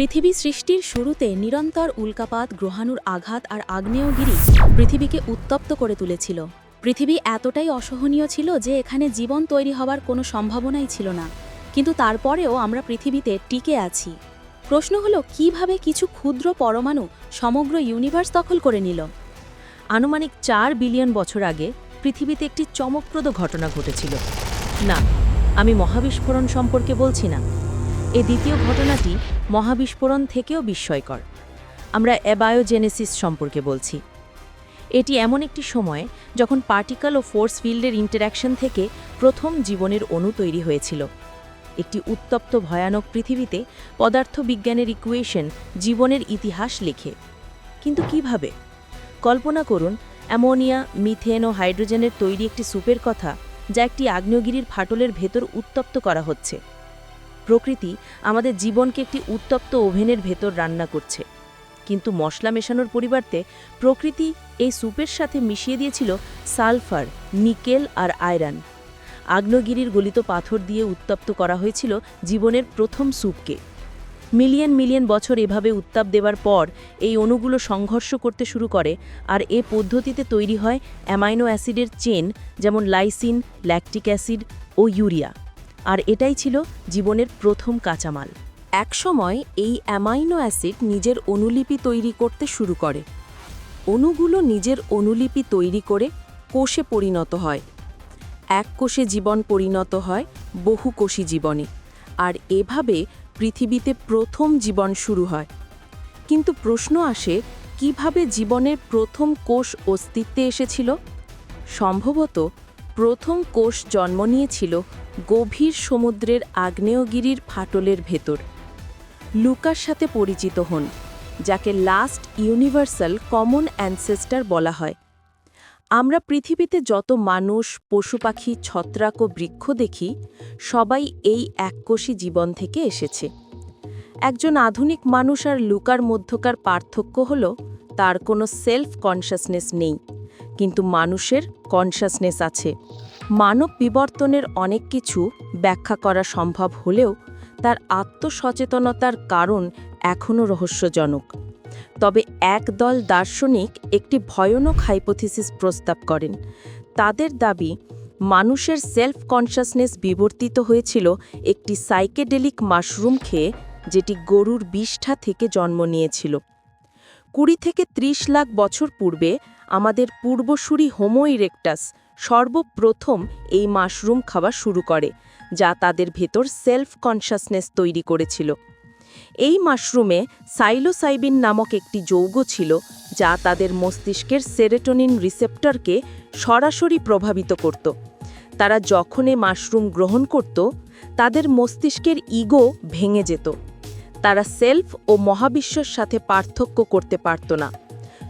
পৃথিবী সৃষ্টির শুরুতে নিরন্তর উল্কাপাত, গ্রহাণুর আঘাত আর আগ্নেয়গিরি পৃথিবীকে উত্তপ্ত করে তুলেছিল। পৃথিবী এতটাই অসহনীয় ছিল যে এখানে জীবন তৈরি হওয়ার কোনো সম্ভাবনাই ছিল না। কিন্তু তারপরেও আমরা পৃথিবীতে টিকে আছি। প্রশ্ন হলো, কীভাবে কিছু ক্ষুদ্র পরমাণু সমগ্র ইউনিভার্স দখল করে নিল? আনুমানিক চার বিলিয়ন বছর আগে পৃথিবীতে একটি চমকপ্রদ ঘটনা ঘটেছিল। না, আমি মহাবিস্ফোরণ সম্পর্কে বলছি না। এ দ্বিতীয় ঘটনাটি মহাবিস্ফোরণ থেকেও বিস্ময়কর। আমরা অ্যাবায়োজেনেসিস সম্পর্কে বলছি। এটি এমন একটি সময় যখন পার্টিকেল ও ফোর্স ফিল্ডের ইন্টারাকশন থেকে প্রথম জীবনের অণু তৈরি হয়েছিল। একটি উত্তপ্ত ভয়ানক পৃথিবীতে পদার্থবিজ্ঞানের ইকুয়েশন জীবনের ইতিহাস লেখে। কিন্তু কীভাবে? কল্পনা করুন, অ্যামোনিয়া, মিথেন ও হাইড্রোজেনের তৈরি একটি স্যুপের কথা যা একটি আগ্নেয়গিরির ফাটলের ভেতর উত্তপ্ত করা হচ্ছে। প্রকৃতি আমাদের জীবনকে একটি উত্তপ্ত ওভেনের ভেতর রান্না করছে। কিন্তু মশলা মেশানোর পরিবর্তে প্রকৃতি এই স্যুপের সাথে মিশিয়ে দিয়েছিল সালফার, নিকেল আর আয়রন। আগ্নেয়গিরির গলিত পাথর দিয়ে উত্তপ্ত করা হয়েছিল জীবনের প্রথম স্যুপকে। মিলিয়ন মিলিয়ন বছর এভাবে উত্তাপ দেওয়ার পর এই অণুগুলো সংঘর্ষ করতে শুরু করে আর এ পদ্ধতিতে তৈরি হয় অ্যামাইনো অ্যাসিডের চেন যেমন লাইসিন, ল্যাকটিক অ্যাসিড ও ইউরিয়া। আর এটাই ছিল জীবনের প্রথম কাঁচামাল। একসময় এই অ্যামাইনো অ্যাসিড নিজের অনুলিপি তৈরি করতে শুরু করে। অণুগুলো নিজের অনুলিপি তৈরি করে কোষে পরিণত হয়। এক কোষে জীবন পরিণত হয় বহুকোষী জীবনে। আর এভাবে পৃথিবীতে প্রথম জীবন শুরু হয়। কিন্তু প্রশ্ন আসে, কীভাবে জীবনের প্রথম কোষ অস্তিত্বে এসেছিল? সম্ভবত প্রথম কোষ জন্ম নিয়েছিল গভীর সমুদ্রের আগ্নেয়গিরির ফাটলের ভেতর। লুকার সাথে পরিচিত হন, যাকে লাস্ট ইউনিভার্সাল কমন অ্যানসেস্টার বলা হয়। আমরা পৃথিবীতে যত মানুষ, পশু পাখি, ছত্রাক ও বৃক্ষ দেখি, সবাই এই এককোষী জীবন থেকে এসেছে। একজন আধুনিক মানুষ আর লুকার মধ্যকার পার্থক্য হল, তার কোনো সেলফ কনশাসনেস নেই, কিন্তু মানুষের কনশাসনেস আছে। মানব বিবর্তনের অনেক কিছু ব্যাখ্যা করা সম্ভব হলেও তার আত্মসচেতনতার কারণ এখনও রহস্যজনক। তবে একদল দার্শনিক একটি ভয়ানক হাইপোথিসিস প্রস্তাব করেন। তাদের দাবি, মানুষের সেলফ কনশাসনেস বিবর্তিত হয়েছিল একটি সাইকেডেলিক মাশরুম খেয়ে যেটি গরুর বিষ্ঠা থেকে জন্ম নিয়েছিল। কুড়ি থেকে ৩০ লাখ বছর পূর্বে আমাদের পূর্বসূরি হোমো ইরেকটাস সর্বপ্রথম এই মাশরুম খাওয়া শুরু করে, যা তাদের ভেতর সেলফ কনশাসনেস তৈরি করেছিল। এই মাশরুমে সাইলোসাইবিন নামক একটি যৌগ ছিল, যা তাদের মস্তিষ্কের সেরেটোনিন রিসেপ্টরকে সরাসরি প্রভাবিত করত। তারা যখন এ মাশরুম গ্রহণ করত, তাদের মস্তিষ্কের ইগো ভেঙে যেত। তারা সেলফ ও মহাবিশ্বর সাথে পার্থক্য করতে পারত না।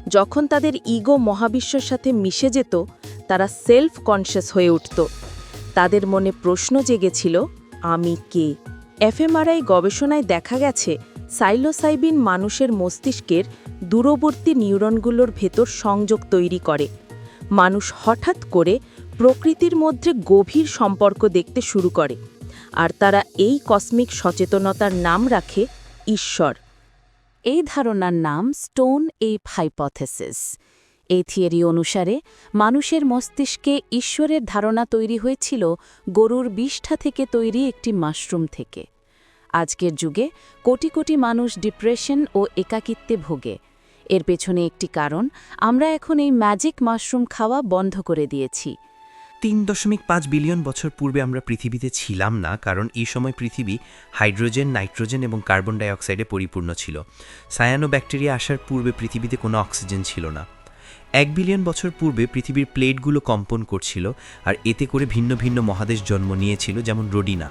যখন তাদের ইগো মহাবিশ্বর সাথে মিশে যেত, তারা সেলফ কনশাস হয়ে উঠত। তাদের মনে প্রশ্ন জেগেছিল, আমি কে? এফএমআরআই গবেষণায় দেখা গেছে, সাইলোসাইবিন মানুষের মস্তিষ্কের দূরবর্তী নিউরনগুলোর ভেতর সংযোগ তৈরি করে। মানুষ হঠাৎ করে প্রকৃতির মধ্যে গভীর সম্পর্ক দেখতে শুরু করে, আর তারা এই কসমিক সচেতনতার নাম রাখে ঈশ্বর। এই ধারণার নাম স্টোন এপ হাইপথেসিস। এই থিওরি অনুসারে মানুষের মস্তিষ্কে ঈশ্বরের ধারণা তৈরি হয়েছিল গরুর বিষ্ঠা থেকে তৈরি একটি মাশরুম থেকে। আজকের যুগে কোটি কোটি মানুষ ডিপ্রেশন ও একাকিত্বে ভোগে। এর পেছনে একটি কারণ, আমরা এখন এই ম্যাজিক মাশরুম খাওয়া বন্ধ করে দিয়েছি। তিন দশমিক পাঁচ বিলিয়ন বছর পূর্বে আমরা পৃথিবীতে ছিলাম না, কারণ এই সময় পৃথিবী হাইড্রোজেন, নাইট্রোজেন এবং কার্বন ডাইঅক্সাইডে পরিপূর্ণ ছিল। সায়ানো ব্যাকটেরিয়া আসার পূর্বে পৃথিবীতে কোনো অক্সিজেন ছিল না। এক বিলিয়ন বছর পূর্বে পৃথিবীর প্লেটগুলো কম্পন করছিল আর এতে করে ভিন্ন ভিন্ন মহাদেশ জন্ম নিয়েছিল, যেমন রোডিনা।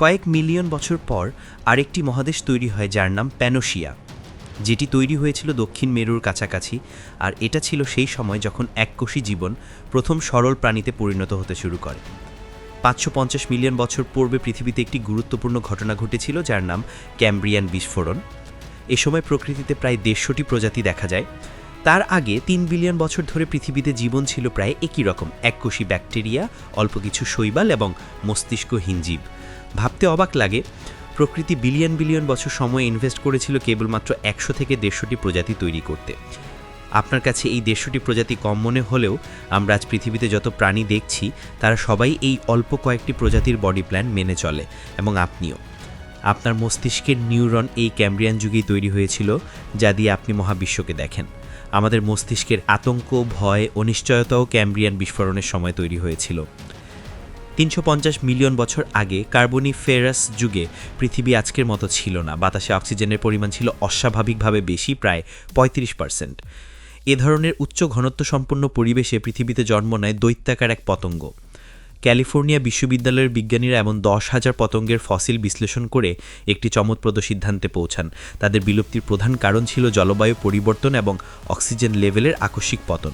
কয়েক মিলিয়ন বছর পর আরেকটি মহাদেশ তৈরি হয় যার নাম প্যানোশিয়া। যেটি তৈরি হয়েছিল দক্ষিণ মেরুর কাছাকাছি, আর এটা ছিল সেই সময় যখন এককোষী জীবন প্রথম সরল প্রাণীতে পরিণত হতে শুরু করে। পাঁচশো পঞ্চাশ মিলিয়ন বছর পূর্বে পৃথিবীতে একটি গুরুত্বপূর্ণ ঘটনা ঘটেছিল যার নাম ক্যাম্ব্রিয়ান বিস্ফোরণ। এ সময় প্রকৃতিতে প্রায় দেড়শোটি প্রজাতি দেখা যায়। তার আগে তিন বিলিয়ন বছর ধরে পৃথিবীতে জীবন ছিল প্রায় একই রকম, এককোষী ব্যাকটেরিয়া, অল্প কিছু শৈবাল এবং মস্তিষ্কহীন জীব ভাবতে অবাক লাগে প্রকৃতি বিলিয়ন বিলিয়ন বছর সময় ইনভেস্ট করেছিল কেবলমাত্র একশো থেকে দেড়শোটি প্রজাতি তৈরি করতে। আপনার কাছে এই দেড়শোটি প্রজাতি কম মনে হলেও আমরা আজ পৃথিবীতে যত প্রাণী দেখছি, তারা সবাই এই অল্প কয়েকটি প্রজাতির বডি প্ল্যান মেনে চলে, এবং আপনিও। আপনার মস্তিষ্কের নিউরন এই ক্যাম্ব্রিয়ান যুগেই তৈরি হয়েছিল, যা দিয়ে আপনি মহাবিশ্বকে দেখেন। আমাদের মস্তিষ্কের আতঙ্ক, ভয়, অনিশ্চয়তাও ক্যাম্ব্রিয়ান বিস্ফোরণের সময় তৈরি হয়েছিল। তিনশো পঞ্চাশ মিলিয়ন বছর আগে কার্বনি ফেরাস যুগে পৃথিবী আজকের মতো ছিল না। বাতাসে অক্সিজেনের পরিমাণ ছিল অস্বাভাবিকভাবে বেশি, প্রায় পঁয়ত্রিশ পার্সেন্ট এ ধরনের উচ্চ ঘনত্ব সম্পন্ন পরিবেশে পৃথিবীতে জন্ম নেয় দৈত্যাকার এক পতঙ্গ। ক্যালিফোর্নিয়া বিশ্ববিদ্যালয়ের বিজ্ঞানীরা এমন দশ হাজার পতঙ্গের ফসিল বিশ্লেষণ করে একটি চমৎপ্রদ সিদ্ধান্তে পৌঁছান। তাদের বিলুপ্তির প্রধান কারণ ছিল জলবায়ু পরিবর্তন এবং অক্সিজেন লেভেলের আকস্মিক পতন।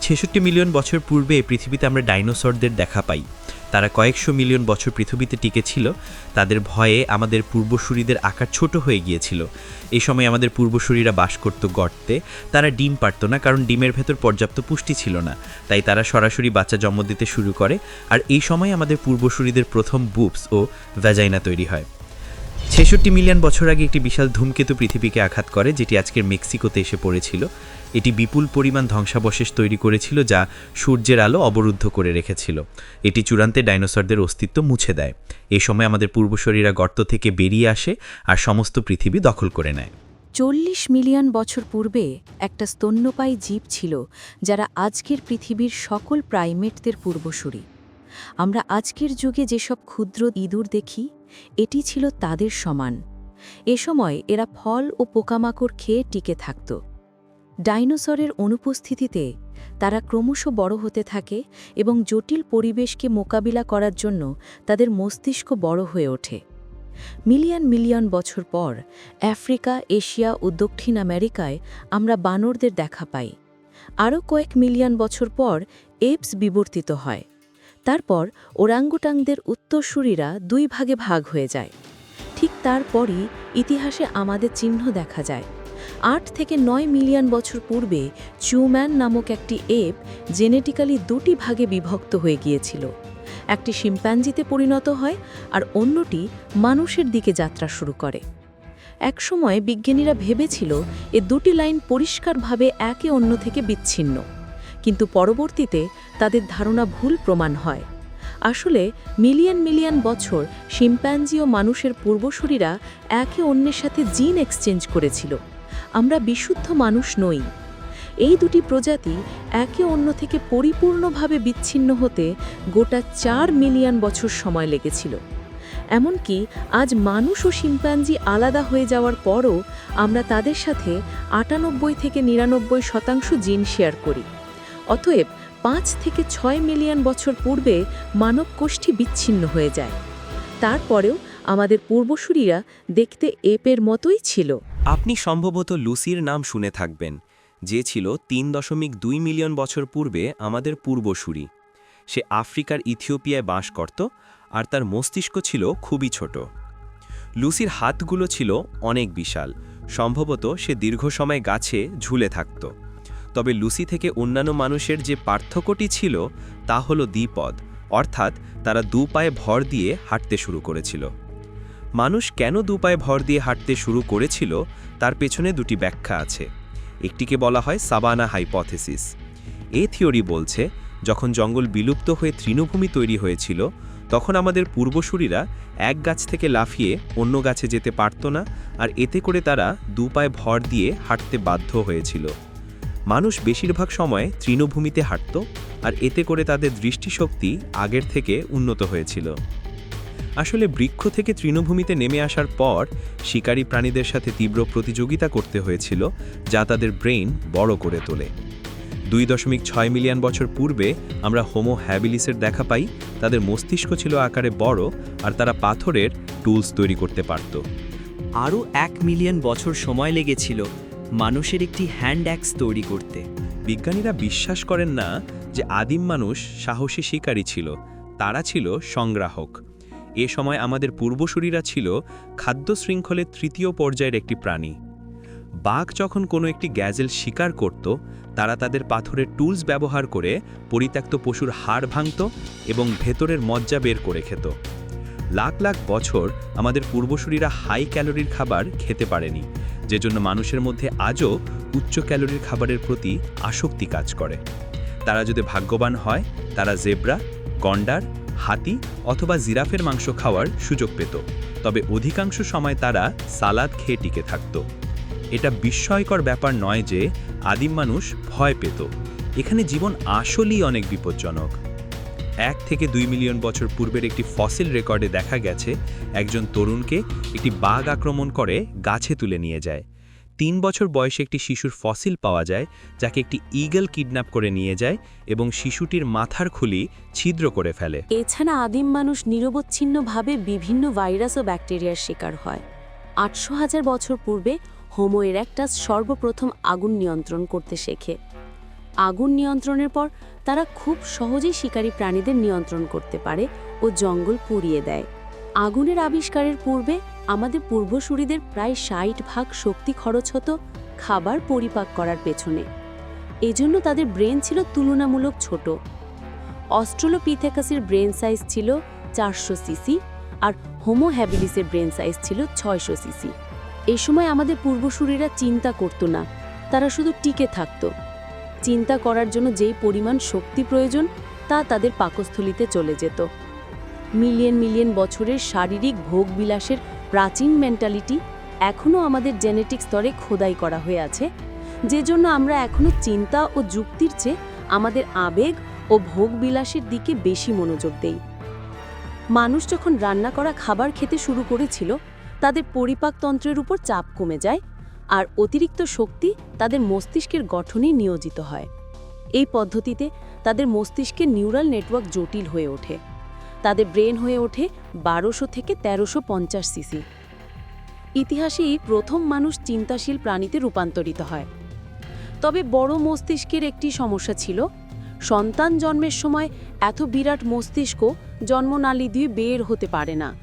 ছেষট্টি মিলিয়ন বছর পূর্বে পৃথিবীতে আমরা ডাইনোসরদের দেখা পাই। তারা কয়েকশো মিলিয়ন বছর পৃথিবীতে টিকে ছিল। তাদের ভয়ে আমাদের পূর্বসূরিদের আকার ছোট হয়ে গিয়েছিল। এই সময় আমাদের পূর্বসূরিরা বাস করত গর্তে। তারা ডিম পারত না, কারণ ডিমের ভেতর পর্যাপ্ত পুষ্টি ছিল না। তাই তারা সরাসরি বাচ্চা জন্ম দিতে শুরু করে। আর এই সময় আমাদের পূর্বসূরিদের প্রথম বুপস ও ভ্যাজাইনা তৈরি হয়। ছেষট্টি মিলিয়ন বছর আগে একটি বিশাল ধূমকেতু পৃথিবীকে আঘাত করে, যেটি আজকের মেক্সিকোতে এসে পড়েছিল। এটি বিপুল পরিমাণ ধ্বংসাবশেষ তৈরি করেছিল যা সূর্যের আলো অবরুদ্ধ করে রেখেছিল। এটি চূড়ান্তে ডাইনোসরদের অস্তিত্ব মুছে দেয়। এ সময় আমাদের পূর্বশরীরা গর্ত থেকে বেরিয়ে আসে আর সমস্ত পৃথিবী দখল করে নেয়। চল্লিশ মিলিয়ন বছর পূর্বে একটা স্তন্যপায়ী জীব ছিল, যারা আজকের পৃথিবীর সকল প্রাইমেটদের পূর্বসূরি। আমরা আজকের যুগে যেসব ক্ষুদ্র ইঁদুর দেখি, এটি ছিল তাদের সমান। এ সময় এরা ফল ও পোকামাকড় খেয়ে টিকে থাকত। ডাইনোসরের অনুপস্থিতিতে তারা ক্রমশ বড় হতে থাকে এবং জটিল পরিবেশকে মোকাবিলা করার জন্য তাদের মস্তিষ্ক বড় হয়ে ওঠে। মিলিয়ন মিলিয়ন বছর পর আফ্রিকা, এশিয়া ও দক্ষিণ আমেরিকায় আমরা বানরদের দেখা পাই। আরও কয়েক মিলিয়ন বছর পর এপস বিবর্তিত হয়। তারপর ওরাঙ্গুটাংদের উত্তরসূরিরা দুই ভাগে ভাগ হয়ে যায়। ঠিক তারপরই ইতিহাসে আমাদের চিহ্ন দেখা যায়। আট থেকে নয় মিলিয়ন বছর পূর্বে চুম্যান নামক একটি এপ জেনেটিক্যালি দুটি ভাগে বিভক্ত হয়ে গিয়েছিল। একটি শিম্প্যাঞ্জিতে পরিণত হয় আর অন্যটি মানুষের দিকে যাত্রা শুরু করে। একসময় বিজ্ঞানীরা ভেবেছিল এ দুটি লাইন পরিষ্কারভাবে একে অন্য থেকে বিচ্ছিন্ন, কিন্তু পরবর্তীতে তাদের ধারণা ভুল প্রমাণ হয়। আসলে মিলিয়ন মিলিয়ন বছর শিম্প্যাঞ্জি ও মানুষের পূর্বসূরিরা একে অন্যের সাথে জিন এক্সচেঞ্জ করেছিল। আমরা বিশুদ্ধ মানুষ নই। এই দুটি প্রজাতি একে অন্য থেকে পরিপূর্ণভাবে বিচ্ছিন্ন হতে গোটা চার মিলিয়ন বছর সময় লেগেছিল। এমনকি আজ মানুষ ও শিম্প্যাঞ্জি আলাদা হয়ে যাওয়ার পরও আমরা তাদের সাথে আটানব্বই থেকে নিরানব্বই শতাংশ জিন শেয়ার করি। অতএব পাঁচ থেকে ছয় মিলিয়ন বছর পূর্বে মানব কোষ্ঠী বিচ্ছিন্ন হয়ে যায়। তারপরেও আমাদের পূর্বসূরীরা দেখতে এপের মতোই ছিল। আপনি সম্ভবত লুসির নাম শুনে থাকবেন, যে ছিল তিন দশমিক দুই মিলিয়ন বছর পূর্বে আমাদের পূর্বসূরি। সে আফ্রিকার ইথিওপিয়ায় বাস করত আর তার মস্তিষ্ক ছিল খুবই ছোট। লুসির হাতগুলো ছিল অনেক বিশাল, সম্ভবত সে দীর্ঘ সময় গাছে ঝুলে থাকত। তবে লুসি থেকে অন্যান্য মানুষের যে পার্থক্যটি ছিল তা হল দ্বিপদ, অর্থাৎ তারা দু পায়ে ভর দিয়ে হাঁটতে শুরু করেছিল। মানুষ কেন দু পায়ে ভর দিয়ে হাঁটতে শুরু করেছিল তার পেছনে দুটি ব্যাখ্যা আছে। একটিকে বলা হয় সাবানা হাইপথেসিস। এ থিওরি বলছে, যখন জঙ্গল বিলুপ্ত হয়ে তৃণভূমি তৈরি হয়েছিল, তখন আমাদের পূর্বসূরিরা এক গাছ থেকে লাফিয়ে অন্য গাছে যেতে পারত না আর এতে করে তারা দু পায়ে ভর দিয়ে হাঁটতে বাধ্য হয়েছিল। মানুষ বেশিরভাগ সময় তৃণভূমিতে হাঁটত আর এতে করে তাদের দৃষ্টিশক্তি আগের থেকে উন্নত হয়েছিল। আসলে বৃক্ষ থেকে তৃণভূমিতে নেমে আসার পর শিকারী প্রাণীদের সাথে তীব্র প্রতিযোগিতা করতে হয়েছিল যা তাদের ব্রেইন বড় করে তোলে। দুই দশমিক ছয় মিলিয়ন বছর পূর্বে আমরা হোমো হ্যাবিলিসের দেখা পাই তাদের মস্তিষ্ক ছিল আকারে বড় আর তারা পাথরের টুলস তৈরি করতে পারত। আরও এক মিলিয়ন বছর সময় লেগেছিল মানুষের একটি হ্যান্ড অ্যাক্স তৈরি করতে। বিজ্ঞানীরা বিশ্বাস করেন না যে আদিম মানুষ সাহসী শিকারী ছিল তারা ছিল সংগ্রাহক। এ সময় আমাদের পূর্বসূরীরা ছিল খাদ্য শৃঙ্খলের তৃতীয় পর্যায়ের একটি প্রাণী। বাঘ যখন কোনো একটি গ্যাজেল শিকার করত, তারা তাদের পাথরের টুলস ব্যবহার করে পরিত্যক্ত পশুর হাড় ভাঙত এবং ভেতরের মজ্জা বের করে খেত। লাখ লাখ বছর আমাদের পূর্বসূরীরা হাই ক্যালোরির খাবার খেতে পারেনি যে জন্য মানুষের মধ্যে আজও উচ্চ ক্যালোরির খাবারের প্রতি আসক্তি কাজ করে। তারা যদি ভাগ্যবান হয়, তারা জেব্রা, গন্ডার হাতি অথবা জিরাফের মাংস খাওয়ার সুযোগ পেত, তবে অধিকাংশ সময় তারা সালাদ খেয়ে টিকে থাকত। এটা বিস্ময়কর ব্যাপার নয় যে আদিম মানুষ ভয় পেত। এখানে জীবন আসলেই অনেক বিপজ্জনক। এক থেকে দুই মিলিয়ন বছর পূর্বের একটি ফসিল রেকর্ডে দেখা গেছে, একজন তরুণকে একটি বাঘ আক্রমণ করে গাছে তুলে নিয়ে যায়। তিন বছর বয়সে একটি শিশুর ফসিল পাওয়া যায়, যাকে একটি ইগল কিডন্যাপ করে নিয়ে যায় এবং শিশুটির মাথার খুলি ছিদ্র করে ফেলে। এছাড়া আদিম মানুষ নিরবচ্ছিন্নভাবে বিভিন্ন ভাইরাস ও ব্যাকটেরিয়ার শিকার হয়। আটশো হাজার বছর পূর্বে হোমো এরেক্টাস সর্বপ্রথম আগুন নিয়ন্ত্রণ করতে শেখে। আগুন নিয়ন্ত্রণের পর তারা খুব সহজেই শিকারী প্রাণীদের নিয়ন্ত্রণ করতে পারে ও জঙ্গল পুড়িয়ে দেয়। আগুনের আবিষ্কারের পূর্বে আমাদের পূর্বসূরিদের প্রায় ষাট ভাগ শক্তি খরচ হতো খাবার পরিপাক করার পেছনে। এজন্য তাদের ব্রেন ছিল তুলনামূলক ছোট। অস্ট্রোলোপিথেকাসের ব্রেন সাইজ ছিল চারশো সিসি আর হোমো হ্যাবিলিসের ব্রেন সাইজ ছিল ছয়শো সিসি। এ সময় আমাদের পূর্বসূরীরা চিন্তা করত না, তারা শুধু টিকে থাকত। চিন্তা করার জন্য যেই পরিমাণ শক্তি প্রয়োজন তা তাদের পাকস্থলিতে চলে যেত। মিলিয়ন মিলিয়ন বছরের শারীরিক ভোগবিলাসের প্রাচীন মেন্টালিটি এখনও আমাদের জেনেটিক স্তরে খোদাই করা হয়ে আছে, যে জন্য আমরা এখনও চিন্তা ও যুক্তির চেয়ে আমাদের আবেগ ও ভোগবিলাসের দিকে বেশি মনোযোগ দেই। মানুষ যখন রান্না করা খাবার খেতে শুরু করেছিল, তাদের পরিপাকতন্ত্রের উপর চাপ কমে যায় আর অতিরিক্ত শক্তি তাদের মস্তিষ্কের গঠনে নিয়োজিত হয়। এই পদ্ধতিতে তাদের মস্তিষ্কের নিউরাল নেটওয়ার্ক জটিল হয়ে ওঠে। তাদের ব্রেন হয়ে ওঠে বারোশো থেকে তেরোশো পঞ্চাশ সিসি। ইতিহাসেই প্রথম মানুষ চিন্তাশীল প্রাণীতে রূপান্তরিত হয়। তবে বড় মস্তিষ্কের একটি সমস্যা ছিল, সন্তান জন্মের সময় এত বিরাট মস্তিষ্ক জন্মনালী দিয়ে বের হতে পারে না।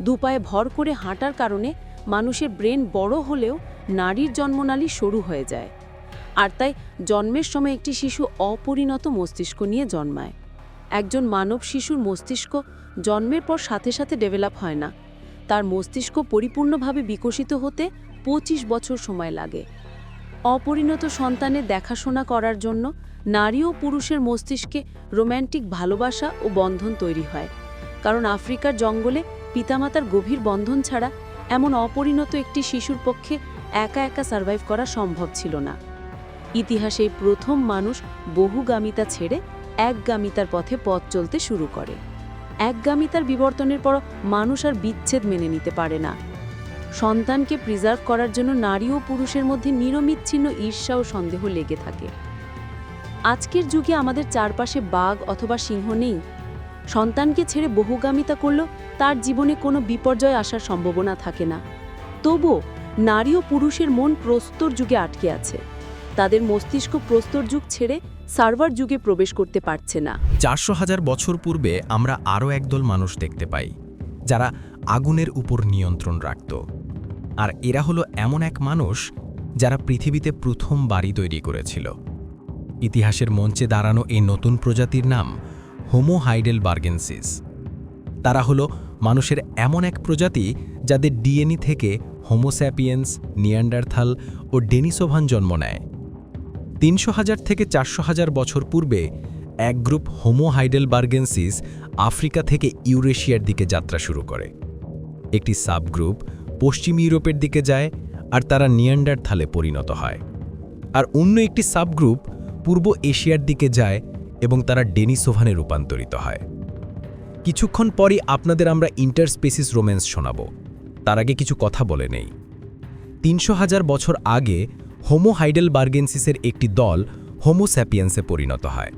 দুপায়ে ভর করে হাঁটার কারণে মানুষের ব্রেন বড় হলেও নারীর জন্মনালী সরু হয়ে যায়। আর তাই জন্মের সময় একটি শিশু অপরিণত মস্তিষ্ক নিয়ে জন্মায়। একজন মানব শিশুর মস্তিষ্ক জন্মের পর সাথে সাথে ডেভেলপ হয় না। তার মস্তিষ্ক পরিপূর্ণভাবে বিকশিত হতে পঁচিশ বছর সময় লাগে। অপরিণত সন্তানের দেখাশোনা করার জন্য নারী ও পুরুষের মস্তিষ্কে রোম্যান্টিক ভালোবাসা ও বন্ধন তৈরি হয়। কারণ আফ্রিকার জঙ্গলে পিতামাতার গভীর বন্ধন ছাড়া এমন অপরিণত একটি শিশুর পক্ষে একা একা সার্ভাইভ করা সম্ভব ছিল না। ইতিহাসে প্রথম মানুষ বহুগামিতা ছেড়ে একগামিতার পথে পথ চলতে শুরু করে। একগামিতার বিবর্তনের পর মানুষ আর বিচ্ছেদ মেনে নিতে পারে না। সন্তানকে প্রিজার্ভ করার জন্য নারী ও পুরুষের মধ্যে নিরমিচ্ছিন্ন ঈর্ষা ও সন্দেহ লেগে থাকে। আজকের যুগে আমাদের চারপাশে বাঘ অথবা সিংহ নেই। সন্তানকে ছেড়ে বহুগামিতা করলেও তার জীবনে কোনো বিপর্যয় আসার সম্ভাবনা থাকে না। তবুও নারী ও পুরুষের মন প্রস্তর যুগে আটকে আছে। তাদের মস্তিষ্ক প্রস্তর যুগ ছেড়ে সার্ভার যুগে প্রবেশ করতে পারছে না। চারশো হাজার বছর পূর্বে আমরা আরও একদল মানুষ দেখতে পাই, যারা আগুনের উপর নিয়ন্ত্রণ রাখত। আর এরা হলো এমন এক মানুষ যারা পৃথিবীতে প্রথম বাড়ি তৈরি করেছিল। ইতিহাসের মঞ্চে দাঁড়ানো এই নতুন প্রজাতির নাম হোমো হাইডেল বার্গেনসিস তারা হলো মানুষের এমন এক প্রজাতি যাদের ডিএনএ থেকে হোমোস্যাপিয়েন্স, নিয়ান্ডারথাল ও ডেনিসোভান জন্ম নেয়। তিনশো হাজার থেকে চারশো হাজার বছর পূর্বে এক গ্রুপ হোমো হাইডেলবার্গেন্সিস আফ্রিকা থেকে ইউরেশিয়ার দিকে যাত্রা শুরু করে। একটি সাবগ্রুপ পশ্চিম ইউরোপের দিকে যায় আর তারা নিয়ান্ডার থালে পরিণত হয়। আর অন্য একটি সাবগ্রুপ পূর্ব এশিয়ার দিকে যায় এবং তারা ডেনিসোভানে রূপান্তরিত হয়। কিছুক্ষণ পরই আপনাদের আমরা ইন্টারস্পেসিস রোম্যান্স শোনাব। তার আগে কিছু কথা বলে নেই। তিনশো হাজার বছর আগে হোমো হাইডেলবার্গেন্সিসের একটি দল হোমো স্যাপিয়েন্সে পরিণত হয়।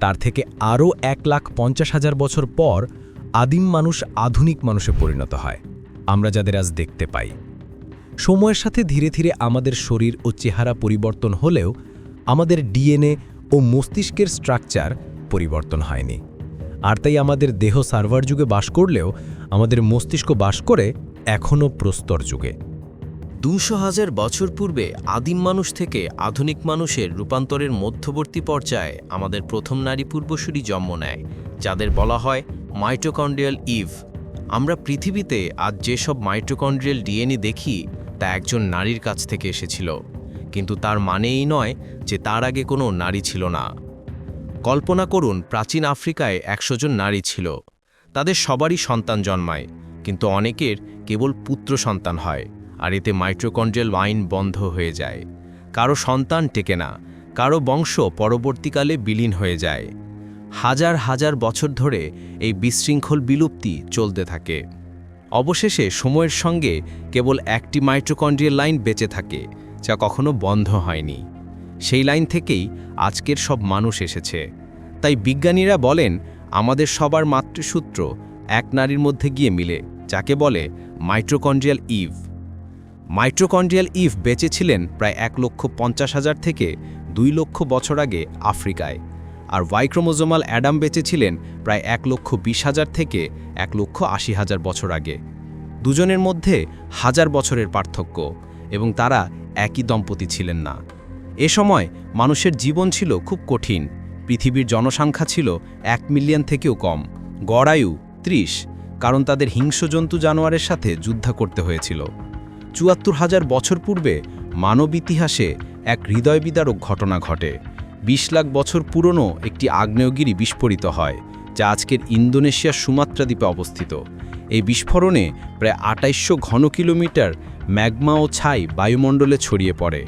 তার থেকে আরও এক লাখ পঞ্চাশ হাজার বছর পর আদিম মানুষ আধুনিক মানুষে পরিণত হয়। আমরা যাদের আজ দেখতে পাই। সময়ের সাথে ধীরে ধীরে আমাদের শরীর ও চেহারা পরিবর্তন হলেও আমাদের ডিএনএ ও মস্তিষ্কের স্ট্রাকচার পরিবর্তন হয়নি। আর তাই আমাদের দেহ সার্ভার যুগে বাস করলেও আমাদের মস্তিষ্ক বাস করে এখনও প্রস্তর যুগে। দুশো হাজার বছর পূর্বে আদিম মানুষ থেকে আধুনিক মানুষের রূপান্তরের মধ্যবর্তী পর্যায়ে আমাদের প্রথম নারী পূর্বসূরি জন্ম নেয়, যাদের বলা হয় মাইটোকন্ড্রিয়াল ইভ। আমরা পৃথিবীতে আজ যেসব মাইটোকন্ড্রিয়াল ডিএনএ দেখি, তা একজন নারীর কাছ থেকে এসেছিল। কিন্তু তার মানে এই নয় যে তার আগে কোনো নারী ছিল না। কল্পনা করুন, প্রাচীন আফ্রিকায় একশো জন নারী ছিল। তাদের সবারই সন্তান জন্মায়, কিন্তু অনেকের কেবল পুত্র সন্তান হয়। আর এতে মাইট্রোকন্ড্রিয়াল ওয়াইন বন্ধ হয়ে যায়। কারও সন্তান টেকে না, কারও বংশ পরবর্তীকালে বিলীন হয়ে যায়। হাজার হাজার বছর ধরে এই বিশৃঙ্খল বিলুপ্তি চলতে থাকে। অবশেষে সময়ের সঙ্গে কেবল একটি মাইট্রোকন্ড্রিয়াল লাইন বেঁচে থাকে, যা কখনো বন্ধ হয়নি। সেই লাইন থেকেই আজকের সব মানুষ এসেছে। তাই বিজ্ঞানীরা বলেন, আমাদের সবার মাতৃসূত্র এক নারীর মধ্যে গিয়ে মিলে, যাকে বলে মাইট্রোকন্ড্রিয়াল ইভ। মাইট্রোকন্ড্রিয়াল ইভ বেঁচে ছিলেন প্রায় এক লক্ষ পঞ্চাশ হাজার থেকে দুই লক্ষ বছর আগে আফ্রিকায়, আর ওয়াইক্রোমোজোমাল অ্যাডাম বেঁচে ছিলেন প্রায় এক লক্ষ বিশ হাজার থেকে এক লক্ষ আশি হাজার বছর আগে। দুজনের মধ্যে হাজার বছরের পার্থক্য, এবং তারা একই দম্পতি ছিলেন না। এ সময় মানুষের জীবন ছিল খুব কঠিন, পৃথিবীর জনসংখ্যা ছিল এক মিলিয়ন থেকেও কম গড়ায়ু ত্রিশ, কারণ তাদের হিংস্র জন্তু জানোয়ারের সাথে যুদ্ধ করতে হয়েছিল। চুয়াত্তর হাজার বছর পূর্বে মানব ইতিহাসে এক হৃদয়বিদারক ঘটনা ঘটে। বিশ লাখ বছর পুরনো একটি আগ্নেয়গিরি বিস্ফোরিত হয়, যা আজকের ইন্দোনেশিয়ার সুমাত্রা দ্বীপে অবস্থিত। এই বিস্ফোরণে প্রায় আটাইশশো ঘন কিলোমিটার ম্যাগমা ও ছাই বায়ুমণ্ডলে ছড়িয়ে পড়ে।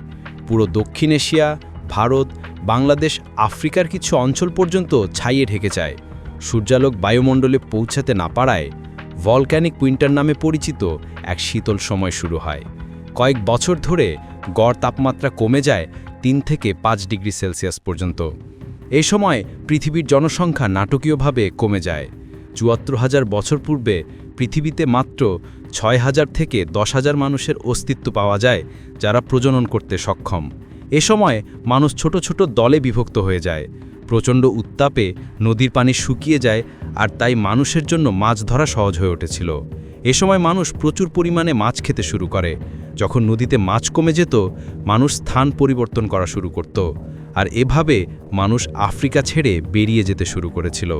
পুরো দক্ষিণ এশিয়া, ভারত, বাংলাদেশ, আফ্রিকার কিছু অঞ্চল পর্যন্ত ছাইয়ে ঢেকে যায়। সূর্যালোক বায়ুমণ্ডলে পৌঁছাতে না পারায় ভলক্যানিক উইন্টার নামে পরিচিত এক শীতল সময় শুরু হয়। কয়েক বছর ধরে গড় তাপমাত্রা কমে যায় তিন থেকে পাঁচ ডিগ্রি সেলসিয়াস পর্যন্ত। এ সময় পৃথিবীর জনসংখ্যা নাটকীয়ভাবে কমে যায়। চুয়াত্তর হাজার বছর পূর্বে পৃথিবীতে মাত্র ছয় হাজার থেকে দশ হাজার মানুষের অস্তিত্ব পাওয়া যায়, যারা প্রজনন করতে সক্ষম। এ সময় মানুষ ছোট ছোট দলে বিভক্ত হয়ে যায়। প্রচণ্ড উত্তাপে নদীর পানি শুকিয়ে যায় আর তাই মানুষের জন্য মাছ ধরা সহজ হয়ে উঠেছিল। এ সময় মানুষ প্রচুর পরিমাণে মাছ খেতে শুরু করে। যখন নদীতে মাছ কমে যেত, মানুষ স্থান পরিবর্তন করা শুরু করত। আর এভাবে মানুষ আফ্রিকা ছেড়ে বেরিয়ে যেতে শুরু করেছিল।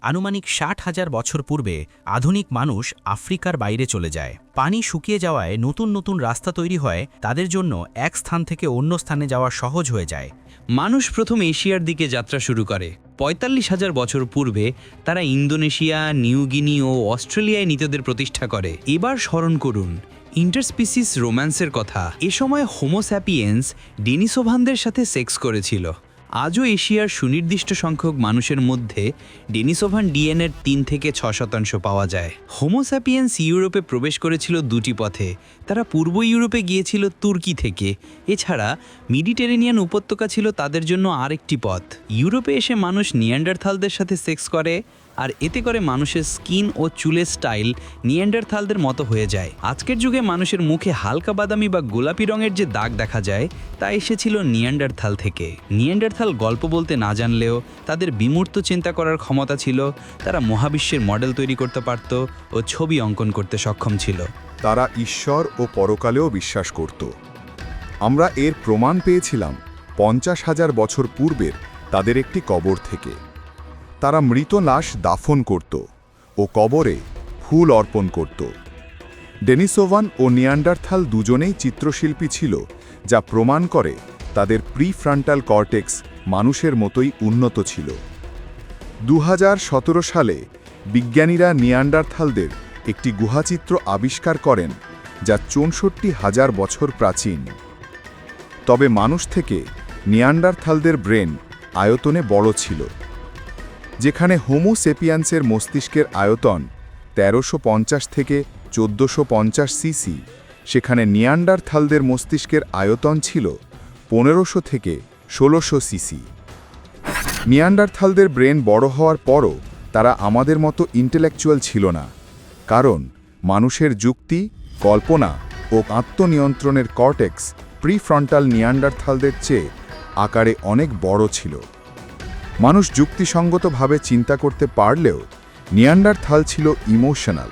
আনুমানিক ষাট হাজার বছর পূর্বে আধুনিক মানুষ আফ্রিকার বাইরে চলে যায়। পানি শুকিয়ে যাওয়ায় নতুন নতুন রাস্তা তৈরি হয়, তাদের জন্য এক স্থান থেকে অন্য স্থানে যাওয়া সহজ হয়ে যায়। মানুষ প্রথম এশিয়ার দিকে যাত্রা শুরু করে। পঁয়তাল্লিশ হাজার বছর পূর্বে তারা ইন্দোনেশিয়া নিউগিনি ও অস্ট্রেলিয়ায় নিজেদের প্রতিষ্ঠা করে। এবার স্মরণ করুন, ইন্টারস্পিসিস রোম্যান্সের কথা। এ সময় হোমোস্যাপিয়েন্স ডেনিসোভানদের সাথে সেক্স করেছিল। আজও এশিয়ার সুনির্দিষ্ট সংখ্যক মানুষের মধ্যে ডেনিসোভান ডিএনএর তিন থেকে ছ শতাংশ পাওয়া যায়। হোমোস্যাপিয়েন্স ইউরোপে প্রবেশ করেছিল দুটি পথে। তারা পূর্ব ইউরোপে গিয়েছিল তুর্কি থেকে। এছাড়া মিডিটেরেনিয়ান উপত্যকা ছিল তাদের জন্য আরেকটি পথ। ইউরোপে এসে মানুষ নিয়ান্ডারথালদের সাথে সেক্স করে আর এতে করে মানুষের স্কিন ও চুলের স্টাইল নিয়ান্ডারথালদের মতো হয়ে যায়। আজকের যুগে মানুষের মুখে হালকা বাদামি বা গোলাপি রঙের যে দাগ দেখা যায়, তা এসেছিল নিয়ান্ডারথাল থেকে। নিয়ান্ডারথাল গল্প বলতে না জানলেও তাদের বিমূর্ত চিন্তা করার ক্ষমতা ছিল, তারা মহাবিশ্বের মডেল তৈরি করতে পারত ও ছবি অঙ্কন করতে সক্ষম ছিল। তারা ঈশ্বর ও পরকালেও বিশ্বাস করত। আমরা এর প্রমাণ পেয়েছিলাম পঞ্চাশ হাজার বছর পূর্বের তাদের একটি কবর থেকে। তারা মৃত লাশ দাফন করত ও কবরে ফুল অর্পণ করত। ডেনিসোভান ও নিয়ান্ডারথাল দুজনেই চিত্রশিল্পী ছিল, যা প্রমাণ করে তাদের প্রিফ্রান্টাল কর্টেক্স মানুষের মতোই উন্নত ছিল। দু হাজার সতেরো সালে বিজ্ঞানীরা নিয়ান্ডারথালদের একটি গুহাচিত্র আবিষ্কার করেন, যা চৌষট্টি হাজার বছর প্রাচীন। তবে মানুষ থেকে নিয়ান্ডারথালদের ব্রেন আয়তনে বড় ছিল। যেখানে হোমো সেপিয়ান্সের মস্তিষ্কের আয়তন তেরোশো থেকে চোদ্দোশো সিসি, সেখানে নিয়ান্ডারথালদের মস্তিষ্কের আয়তন ছিল পনেরোশো থেকে ষোলোশো সিসি। নিয়ান্ডারথালদের ব্রেন বড় হওয়ার পরও তারা আমাদের মতো ইন্টেলেকচুয়াল ছিল না, কারণ মানুষের যুক্তি, কল্পনা ও আত্মনিয়ন্ত্রণের কর্টেক্স প্রিফ্রন্টাল নিয়ান্ডারথালদের চেয়ে আকারে অনেক বড় ছিল। মানুষ যুক্তিসঙ্গতভাবে চিন্তা করতে পারলেও নিয়ান্ডারথাল ছিল ইমোশনাল।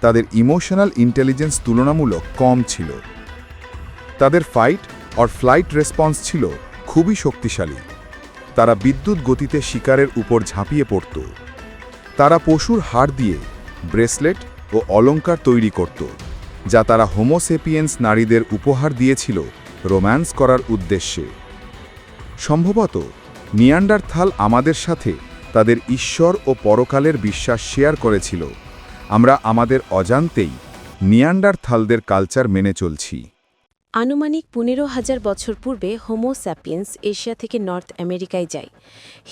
তাদের ইমোশনাল ইন্টেলিজেন্স তুলনামূলক কম ছিল। তাদের ফাইট অর ফ্লাইট রেসপন্স ছিল খুবই শক্তিশালী। তারা বিদ্যুৎ গতিতে শিকারের উপর ঝাঁপিয়ে পড়ত। তারা পশুর হাড় দিয়ে ব্রেসলেট ও অলঙ্কার তৈরি করত, যা তারা হোমোসেপিয়েন্স নারীদের উপহার দিয়েছিল রোম্যান্স করার উদ্দেশ্যে। সম্ভবত নিয়ান্ডারথাল আমাদের সাথে তাদের ঈশ্বর ও পরকালের বিশ্বাস শেয়ার করেছিল। আমরা আমাদের অজান্তেই নিয়ান্ডারথালদের কালচার মেনে চলছি। আনুমানিক পনেরো হাজার বছর পূর্বে হোমো স্যাপিয়েন্স এশিয়া থেকে নর্থ আমেরিকায় যায়।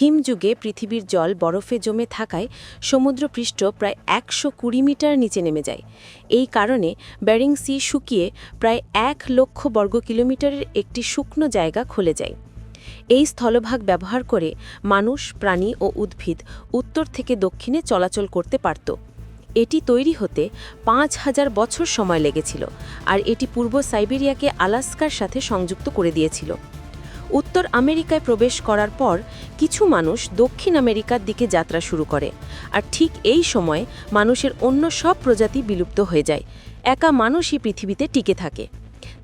হিমযুগে পৃথিবীর জল বরফে জমে থাকায় সমুদ্রপৃষ্ঠ প্রায় একশো কুড়ি মিটার নিচে নেমে যায়। এই কারণে ব্যারিং সি শুকিয়ে প্রায় এক লক্ষ বর্গ কিলোমিটারের একটি শুকনো জায়গা খুলে যায়। এই স্থলভাগ ব্যবহার করে মানুষ, প্রাণী ও উদ্ভিদ উত্তর থেকে দক্ষিণে চলাচল করতে পারত। এটি তৈরি হতে পাঁচ হাজার বছর সময় লেগেছিল আর এটি পূর্ব সাইবেরিয়াকে আলাস্কার সাথে সংযুক্ত করে দিয়েছিল। উত্তর আমেরিকায় প্রবেশ করার পর কিছু মানুষ দক্ষিণ আমেরিকার দিকে যাত্রা শুরু করে আর ঠিক এই সময় মানুষের অন্য সব প্রজাতি বিলুপ্ত হয়ে যায়। একা মানুষই পৃথিবীতে টিকে থাকে।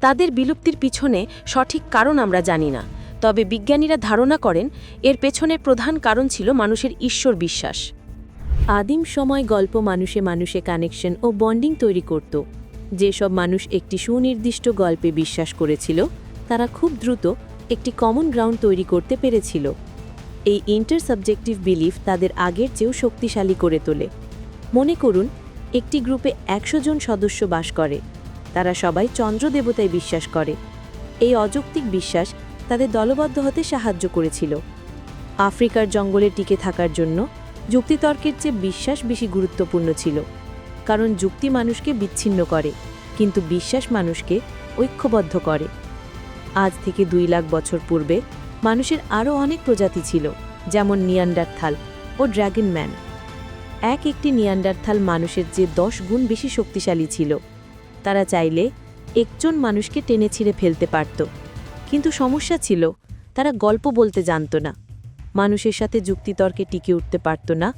তাদের বিলুপ্তির পিছনে সঠিক কারণ আমরা জানি না। তবে বিজ্ঞানীরা ধারণা করেন, এর পেছনের প্রধান কারণ ছিল মানুষের ঈশ্বর বিশ্বাস। আদিম সময় গল্প মানুষে মানুষে কানেকশন ও বন্ডিং তৈরি করত। যেসব মানুষ একটি সুনির্দিষ্ট গল্পে বিশ্বাস করেছিল, তারা খুব দ্রুত একটি কমন গ্রাউন্ড তৈরি করতে পেরেছিল। এই ইন্টারসাবজেক্টিভ বিলিফ তাদের আগের চেয়েও শক্তিশালী করে তোলে। মনে করুন, একটি গ্রুপে একশো জন সদস্য বাস করে। তারা সবাই চন্দ্র দেবতায় বিশ্বাস করে। এই অযৌক্তিক বিশ্বাস তাদের দলবদ্ধ হতে সাহায্য করেছিল। আফ্রিকার জঙ্গলে টিকে থাকার জন্য যুক্তিতর্কের চেয়ে বিশ্বাস বেশি গুরুত্বপূর্ণ ছিল, কারণ যুক্তি মানুষকে বিচ্ছিন্ন করে, কিন্তু বিশ্বাস মানুষকে ঐক্যবদ্ধ করে। আজ থেকে দুই লাখ বছর পূর্বে মানুষের আরও অনেক প্রজাতি ছিল, যেমন নিয়ান্ডারথাল ও ড্র্যাগন ম্যান এক একটি নিয়ান্ডারথাল মানুষের যে দশ গুণ বেশি শক্তিশালী ছিল। তারা চাইলে একজন মানুষকে টেনে ছিঁড়ে ফেলতে পারত। কিন্তু সমস্যা ছিল, তারা গল্প বলতে জানত না। মানুষের সাথে যুক্তিতর্কে টিকে উঠতে পারত না,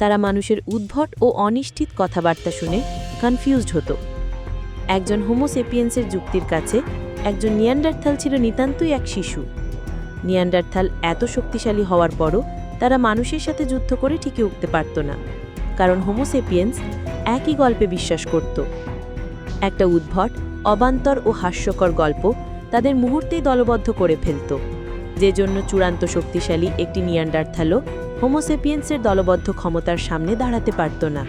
তারা মানুষের উদ্ভট ও অনিশ্চিত কথাবার্তা শুনে কনফিউজড হতো। একজন হোমোসেপিয়েন্সের যুক্তির কাছে একজন নিয়ান্ডারথাল ছিল নিতান্তই এক শিশু। নিয়ান্ডারথাল এত শক্তিশালী হওয়ার পরও তারা মানুষের সাথে যুদ্ধ করে টিকে উঠতে পারত না, কারণ হোমোসেপিয়েন্স একই গল্পে বিশ্বাস করত। একটা উদ্ভট, অবান্তর ও হাস্যকর গল্প তাদের মুহূর্তেই দলবদ্ধ করে ফেলত। যে জন্য চূড়ান্ত শক্তিশালী একটি নিয়ান্ডারথালও হোমোসেপিয়েন্সের দলবদ্ধ ক্ষমতার সামনে দাঁড়াতে পারত না।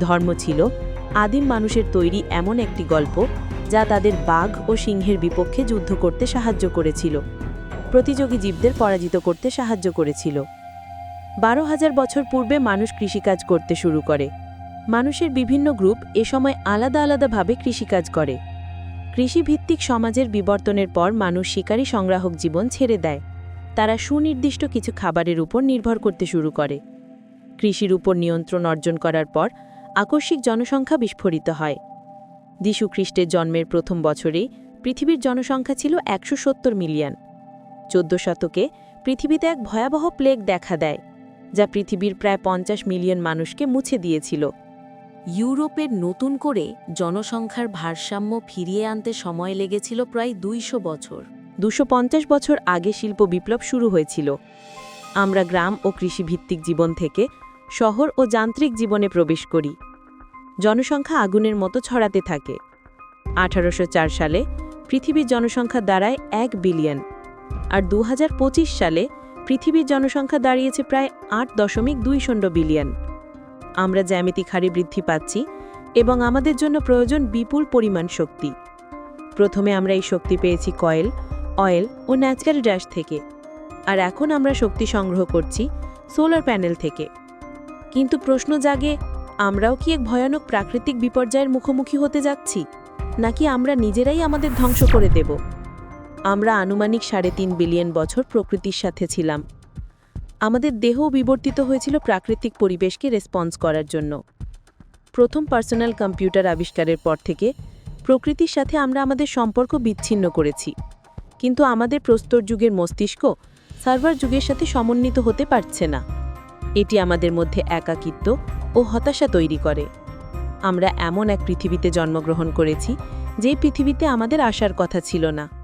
ধর্ম ছিল, আদিম মানুষের তৈরি এমন একটি গল্প, যা তাদের বাঘ ও সিংহের বিপক্ষে যুদ্ধ করতে সাহায্য করেছিল। প্রতিযোগী জীবদের পরাজিত করতে সাহায্য করেছিল। বারো হাজার বছর পূর্বে মানুষ কৃষিকাজ করতে শুরু করে। মানুষের বিভিন্ন গ্রুপ এ সময় আলাদা আলাদাভাবে কৃষিকাজ করে। কৃষিভিত্তিক সমাজের বিবর্তনের পর মানুষ শিকারী সংগ্রাহক জীবন ছেড়ে দেয়। তারা সুনির্দিষ্ট কিছু খাবারের উপর নির্ভর করতে শুরু করে। কৃষির উপর নিয়ন্ত্রণ অর্জন করার পর আকস্মিক জনসংখ্যা বিস্ফোরিত হয়। খ্রিস্টের জন্মের প্রথম বছরেই পৃথিবীর জনসংখ্যা ছিল একশো সত্তর মিলিয়ন। চোদ্দ শতকে পৃথিবীতে এক ভয়াবহ প্লেগ দেখা দেয়, যা পৃথিবীর প্রায় পঞ্চাশ মিলিয়ন মানুষকে মুছে দিয়েছিল। ইউরোপের নতুন করে জনসংখ্যার ভারসাম্য ফিরিয়ে আনতে সময় লেগেছিল প্রায় দুইশো বছর। দুশো বছর আগে শিল্প বিপ্লব শুরু হয়েছিল। আমরা গ্রাম ও কৃষিভিত্তিক জীবন থেকে শহর ও যান্ত্রিক জীবনে প্রবেশ করি। জনসংখ্যা আগুনের মতো ছড়াতে থাকে। আঠারোশো চার সালে পৃথিবীর জনসংখ্যা দাঁড়ায় এক বিলিয়ন, আর দু হাজার পঁচিশ সালে পৃথিবীর জনসংখ্যা দাঁড়িয়েছে প্রায় আট দশমিক দুই শূন্য বিলিয়ন। আমরা জ্যামিতিক হারে বৃদ্ধি পাচ্ছি এবং আমাদের জন্য প্রয়োজন বিপুল পরিমাণ শক্তি। প্রথমে আমরা এই শক্তি পেয়েছি কয়েল, অয়েল ও ন্যাচারাল গ্যাস থেকে। আর এখন আমরা শক্তি সংগ্রহ করছি সোলার প্যানেল থেকে। কিন্তু প্রশ্ন জাগে, আমরাও কি এক ভয়ানক প্রাকৃতিক বিপর্যয়ের মুখোমুখি হতে যাচ্ছি? নাকি আমরা নিজেরাই আমাদের ধ্বংস করে দেব? আমরা আনুমানিক সাড়ে তিন বিলিয়ন বছর প্রকৃতির সাথে ছিলাম। আমাদের দেহও বিবর্তিত হয়েছিল প্রাকৃতিক পরিবেশকে রেসপন্স করার জন্য। প্রথম পার্সোনাল কম্পিউটার আবিষ্কারের পর থেকে প্রকৃতির সাথে আমরা আমাদের সম্পর্ক বিচ্ছিন্ন করেছি। কিন্তু আমাদের প্রস্তর যুগের মস্তিষ্ক সার্ভার যুগের সাথে সমন্বিত হতে পারছে না। এটি আমাদের মধ্যে একাকিত্ব ও হতাশা তৈরি করে। আমরা এমন এক পৃথিবীতে জন্মগ্রহণ করেছি যে পৃথিবীতে আমাদের আসার কথা ছিল না।